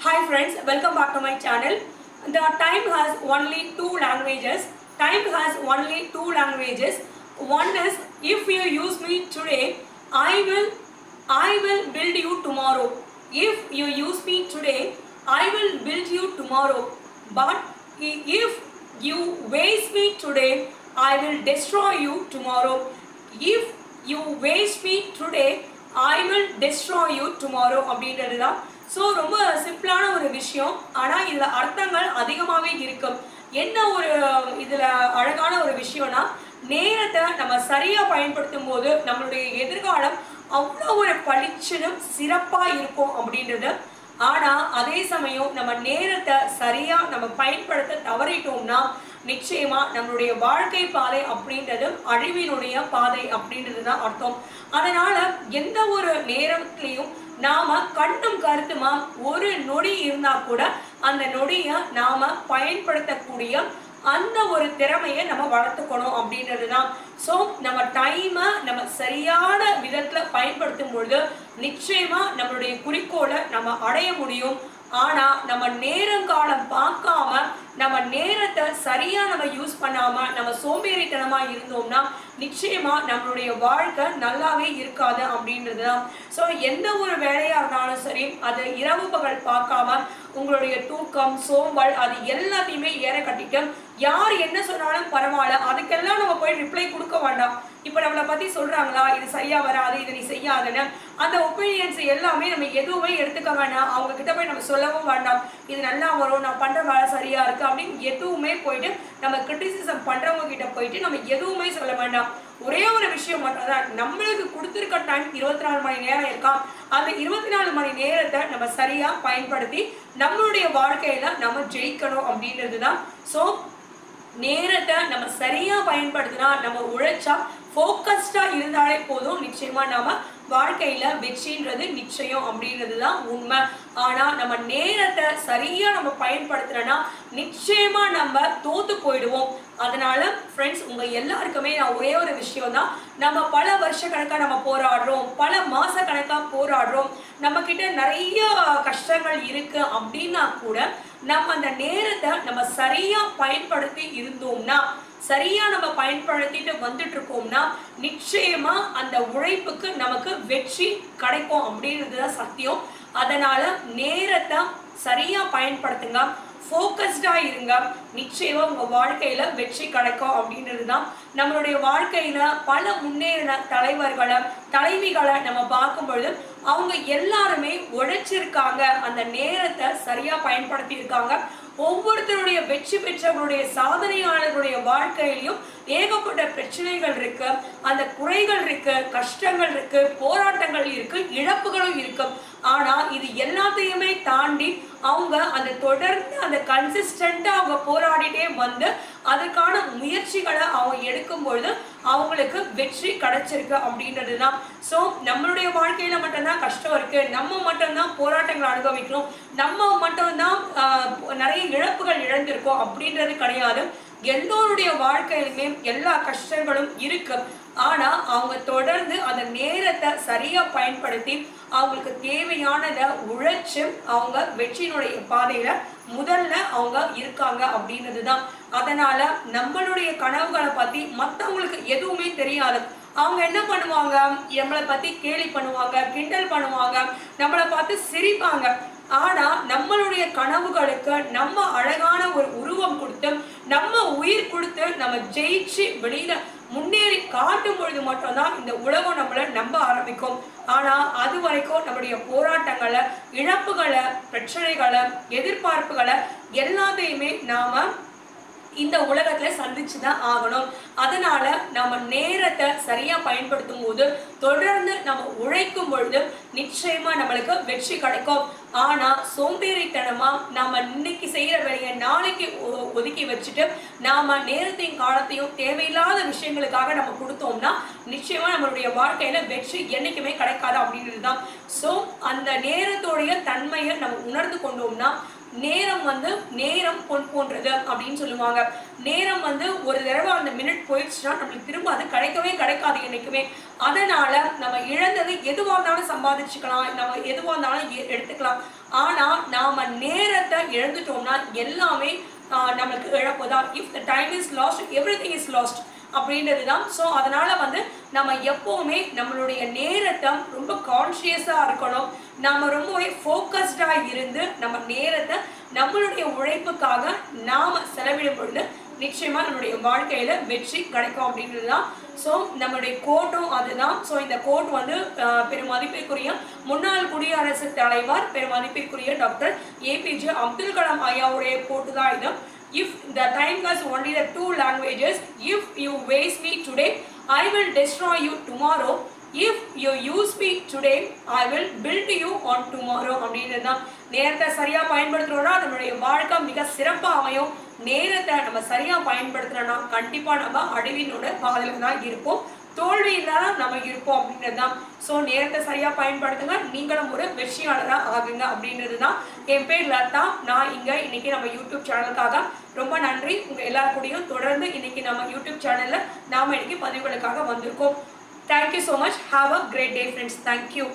Hi friends, welcome back to my channel. The time has only two languages. Time has only two languages. One is if you use me today, I will I will build you tomorrow. If you use me today, I will build you tomorrow. But i- if you waste me today, I will destroy you tomorrow. If you waste me today, I will destroy you tomorrow அப்படின்றது தான் so ரொம்ப சிம்பிளான ஒரு விஷயம். ஆனால் இதில் அர்த்தங்கள் அதிகமாகவே இருக்கும். என்ன ஒரு இதில் அழகான ஒரு விஷயம்னா நேரத்தை நம்ம சரியாக பயன்படுத்தும் போது நம்மளுடைய எதிர்காலம் அவ்வளோ ஒரு பளிச்சனும் சிறப்பாக இருக்கும் அப்படின்றது. ஆனால் அதே சமயம் நம்ம நேரத்தை சரியாக நம்ம பயன்படுத்த தவறிட்டோம்னா நிச்சயமாக நம்மளுடைய வாழ்க்கை பாதை அப்படின்றது அழிவினுடைய பாதை அப்படின்றது தான் அர்த்தம். அதனால் எந்த ஒரு நேரத்துலேயும் நாம கண்ணும் கருத்துமா ஒரு நொடி இருந்தா கூட அந்த நொடிய நாம பயன்படுத்தக்கூடிய அந்த ஒரு திறமையை நம்ம வளர்த்துக்கணும் அப்படின்றது தான் ஸோ நம்ம டைமை நம்ம சரியான விதத்தில் பயன்படுத்தும் பொழுது நிச்சயமா நம்மளுடைய குறிக்கோளை நம்ம அடைய முடியும். ஆனா நம்ம நேரங்காலம் பார்க்காம நம்ம நேரத்தை சரியா நம்ம யூஸ் பண்ணாம நம்ம சோம்பேறித்தனமா இருந்தோம்னா நிச்சயமா நம்மளுடைய வாழ்க்கை நல்லாவே இருக்காது அப்படின்றது தான் ஸோ எந்த ஒரு வேலையா இருந்தாலும் சரி அது இரவு பகல் பார்க்காம உங்களுடைய தூக்கம் சோம்பல் அது எல்லாத்தையுமே ஏற கட்டிட்டு யார் என்ன சொன்னாலும் பரவாயில்ல அதுக்கெல்லாம் நம்ம போய் ரிப்ளை கொடுக்க வேண்டாம். இப்போ நம்மளை பத்தி சொல்றாங்களா இது சரியா வராது இது நீ செய்யாதுன்னு அந்த ஒப்பீனியன்ஸ் எல்லாமே நம்ம எதுவுமே எடுத்துக்க வேண்டாம் அவங்க கிட்ட போய் நம்ம சொல்லவும் வேண்டாம். இது நல்லா வரும் நான் பண்ற வேலை சரியா இருக்கு அப்படின்னு எதுவுமே போயிட்டு நம்ம கிரிட்டிசிசம் பண்றவங்க கிட்ட போயிட்டு நம்ம எதுவுமே சொல்ல வேண்டாம். ஒரே ஒரு விஷயம் மட்டும் தான் நம்மளுக்கு கொடுத்துருக்க டைம் இருபத்தி நாலு மணி நேரம் இருக்கா? அந்த இருபத்தி நாலு மணி நேரத்தை நம்ம சரியா பயன்படுத்தி நம்மளுடைய வாழ்க்கையில நம்ம ஜெயிக்கணும் அப்படின்றது தான் ஸோ நேரத்தை நம்ம சரியா பயன்படுத்தினா நம்ம உழைச்சா ஃபோக்கஸ்டா இருந்தாலே போதும். நிச்சயமா நாம வாழ்க்கையில வெற்றின்றது நிச்சயம் அப்படின்றது தான் உண்மை. ஆனா நம்ம நேரத்தை சரியா நம்ம பயன்படுத்துறோம்னா நிச்சயமா நம்ம தோத்து போயிடுவோம். அதனால ஃப்ரெண்ட்ஸ் உங்க எல்லாருக்குமே நான் ஒரே ஒரு விஷயம் தான் நம்ம பல வருஷ கணக்கா நம்ம போராடுறோம். பல மாச கணக்கா போராடுறோம். நம்ம கிட்ட நிறைய கஷ்டங்கள் இருக்கு அப்படின்னா கூட நம்ம அந்த நேரத்தை நம்ம சரியா பயன்படுத்தி இருந்தோம்னா சரியா நம்ம பயன்படுத்திட்டு வந்துட்டு இருக்கோம்னா நிச்சயமா அந்த உழைப்புக்கு நமக்கு வெற்றி கிடைக்கும் அப்படின்றது தான் சத்தியம். அதனால நேரத்தை சரியா பயன்படுத்துங்க. ஃபோக்கஸ்டா இருங்க. நிச்சயமா உங்க வாழ்க்கையில வெற்றி கிடைக்கும் அப்படின்றது தான் நம்மளுடைய வாழ்க்கையில பல முன்னேறின தலைவர்களை தலைவிகளை நம்ம பார்க்கும் பொழுது அவங்க எல்லாருமே உழைச்சிருக்காங்க. அந்த நேரத்தை சரியா பயன்படுத்தி இருக்காங்க ஒவ்வொருத்தருடைய வெற்றி பெற்றவர்களுடைய சாதனையாளர்களுடைய வாழ்க்கையிலையும் ஏகப்பட்ட பிரச்சனைகள் இருக்கு. அந்த குறைகள் இருக்கு கஷ்டங்கள் இருக்கு போராட்டங்கள் இருக்கு இழப்புகளும் இருக்கு. ஆனா இது எல்லாத்தையுமே தாண்டி அவங்க அந்த தொடர்ந்து அந்த கன்சிஸ்டண்டா அவங்க போராடிட்டே வந்து அதுக்கான முயற்சிகளை அவங்க எடுக்கும் பொழுது அவங்களுக்கு வெற்றி கிடைச்சிருக்கு அப்படின்றது தான் ஸோ நம்மளுடைய வாழ்க்கையில மட்டும்தான் கஷ்டம் இருக்கு. நம்ம மட்டும்தான் போராட்டங்கள் அனுபவிக்கிறோம். நம்ம மட்டும்தான் நிறைய இழப்புகள் இழந்திருக்கோம் அப்படின்றது கிடையாது. எல்லோருடைய வாழ்க்கையிலுமே எல்லா கஷ்டங்களும் இருக்கு. ஆனா அவங்க தொடர்ந்து அந்த நேரத்தை சரியா பயன்படுத்தி அவங்களுக்கு தேவையானதை உழைச்சு அவங்க வெற்றியினுடைய பாதையில முதல்ல அவங்க இருக்காங்க அப்படின்றது தான் அதனால நம்மளுடைய கனவுகளை பத்தி மத்தவங்களுக்கு எதுவுமே தெரியாது. அவங்க என்ன பண்ணுவாங்க? நம்மளை பத்தி கேலி பண்ணுவாங்க கிண்டல் பண்ணுவாங்க நம்மளை பார்த்து சிரிப்பாங்க. ஆனா நம்மளுடைய கனவுகளுக்கு நம்ம அழகான ஒரு உருவம் கொடுத்து நம்ம உயிர் கொடுத்து நம்ம ஜெயிச்சு வெளியில முன்னேறி காட்டும் பொழுது மட்டும்தான் இந்த உலகம் நம்மளை நம்ப ஆரம்பிக்கும். ஆனா அது வரைக்கும் நம்மளுடைய போராட்டங்களை இழப்புகளை பிரச்சனைகளை எதிர்பார்ப்புகளை எல்லாத்தையுமே நாம இந்த உலகத்துல சந்திச்சு தான் ஆகணும். அதனால நம்ம நேரத்தை சரியா பயன்படுத்தும் போது தொடர்ந்து நம்ம உழைக்கும் பொழுது நிச்சயமா நம்மளுக்கு வெற்றி கிடைக்கும். ஆனா சோம்பேறித்தனமா நாம இன்னைக்கு செய்யற வேலையை நாளைக்கு ஒ- ஒதுக்கி வச்சுட்டு நாம நேரத்தையும் காலத்தையும் தேவையில்லாத விஷயங்களுக்காக நம்ம கொடுத்தோம்னா நிச்சயமா நம்மளுடைய வாழ்க்கையில வெற்றி என்னைக்குமே கிடைக்காது அப்படின்றது தான். ஸோ அந்த நேரத்தோடைய தன்மையை நம்ம உணர்ந்து கொண்டோம்னா நேரம் வந்து நேரம் பொன் போன்றது அப்படின்னு சொல்லுவாங்க. நேரம் வந்து ஒரு தடவை அந்த மினிட் போயிடுச்சுன்னா நம்மளுக்கு திரும்ப அது கிடைக்கவே கிடைக்காது என்றைக்குமே அதனால நம்ம இழந்தது எதுவாக இருந்தாலும் சம்பாதிச்சுக்கலாம். நம்ம எதுவாக இருந்தாலும் எ- எடுத்துக்கலாம். ஆனால் நாம் நேரத்தை இழந்துட்டோம்னா எல்லாமே நம்மளுக்கு நமக்கு இழப்பு தான் if the time is lost everything is lost அப்படின்றது தான் ஸோ அதனால் வந்து நம்ம எப்போவுமே நம்மளுடைய நேரத்தை ரொம்ப கான்ஷியஸாக இருக்கணும். நாம் ரொம்பவே ஃபோக்கஸ்டாக இருந்து நம்ம நேரத்தை நம்மளுடைய உழைப்புக்காக நாம் செலவிடும் பொழுது நிச்சயமாக நம்மளுடைய வாழ்க்கையில் வெற்றி கிடைக்கும் அப்படின்றது தான் ஸோ நம்மளுடைய கோட்டும் அதுதான். ஸோ இந்த கோட் வந்து பெருமதிப்பிற்குரிய முன்னாள் குடியரசு தலைவர் பெருமதிப்பிற்குரிய doctor A P J Abdul Kalam ஐயாவுடைய கோட்டு தான் இது. If the time cause only the two languages if you waste me today I will destroy you tomorrow if you use me today I will build you on tomorrow அப்படின்றது தான் நேரத்தை சரியாக பயன்படுத்துகிறோன்னா நம்மளுடைய வாழ்க்கை மிக சிறப்பாக அமையும். நேரத்தை நம்ம சரியாக பயன்படுத்துறோம்னா கண்டிப்பாக நம்ம அழிவினோட பாதையில தான் இருப்போம். தோல்வி இல்லாத நம்ம இருப்போம் அப்படின்றது தான் ஸோ நேரத்தை சரியாக பயன்படுத்துங்க. நீங்களும் ஒரு வெற்றியாளராக ஆகுங்க அப்படின்றது தான் என் பேர் லதா. நான் இங்கே இன்னைக்கு நம்ம யூடியூப் சேனலுக்காக ரொம்ப நன்றி. உங்கள் எல்லார் தொடர்ந்து இன்னைக்கு நம்ம யூடியூப் சேனலில் நாம இன்னைக்கு பதிவுகளுக்காக வந்திருக்கோம். Thank you so much. Have a great day friends. Thank you.